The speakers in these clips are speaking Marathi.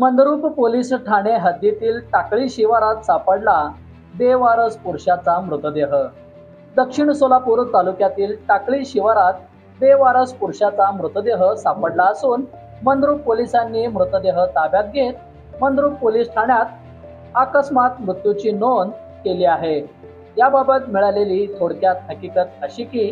मंदरूप पोलीस ठाणे हद्दीतील टाकळी शिवारात सापडला बेवारस पुरुषाचा मृतदेह. दक्षिण सोलापूर तालुक्यातील टाकळी शिवारात बेवारस पुरुषाचा मृतदेह सापडला असून मंदरूप पोलिसांनी मृतदेह ताब्यात घेत मंदरूप पोलीस ठाण्यात अकस्मात मृत्यूची नोंद केली आहे. याबाबत मिळालेली थोडक्यात हकीकत अशी की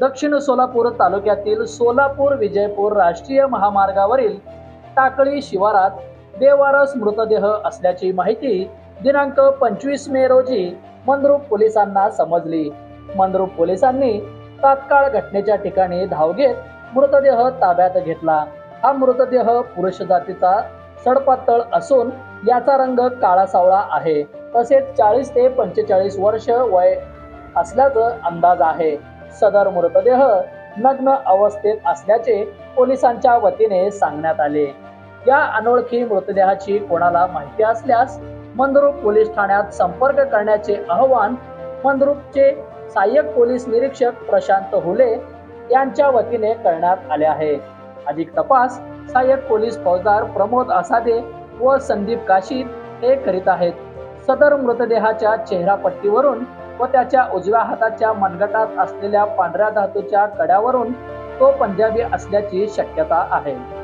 दक्षिण सोलापूर तालुक्यातील सोलापूर विजयपूर राष्ट्रीय महामार्गावरील टाकळी शिवारात बेवारस मृतदेह असल्याची माहिती दिनांक पंचवीस मे रोजी मंद्रुप पोलिसांना समजली. मंद्रुप पोलिसांनी तात्काळ घटनेच्या ठिकाणी धाव घेत मृतदेह ताब्यात घेतला. हा मृतदेह पुरुष जातीचा सडपातळ असून याचा रंग काळा सावळा आहे. तसेच चाळीस ते पंचेचाळीस वर्ष वय असल्याचा अंदाज आहे. सदर मृतदेह नग्न अवस्थेत असल्याचे पोलिसांच्या वतीने सांगण्यात आले. या अनोळखी मृतदेहाची कोणाला माहिती असल्यास मंद्रुप पोलीस ठाण्यात संपर्क करण्याचे आवाहन मंद्रुपचे सहाय्यक पोलीस निरीक्षक प्रशांत हुले यांच्या वतीने करण्यात आले आहे. अधिक तपास सहाय्यक पोलीस फौजदार प्रमोद आसादे व संदीप काशीद हे करीत आहेत. सदर मृतदेहाच्या चेहरापट्टीवरून व त्याच्या उजव्या हाताच्या मनगटात असलेल्या पांढऱ्या धातूच्या कड्यावरून तो पंजाबी असल्याची शक्यता आहे.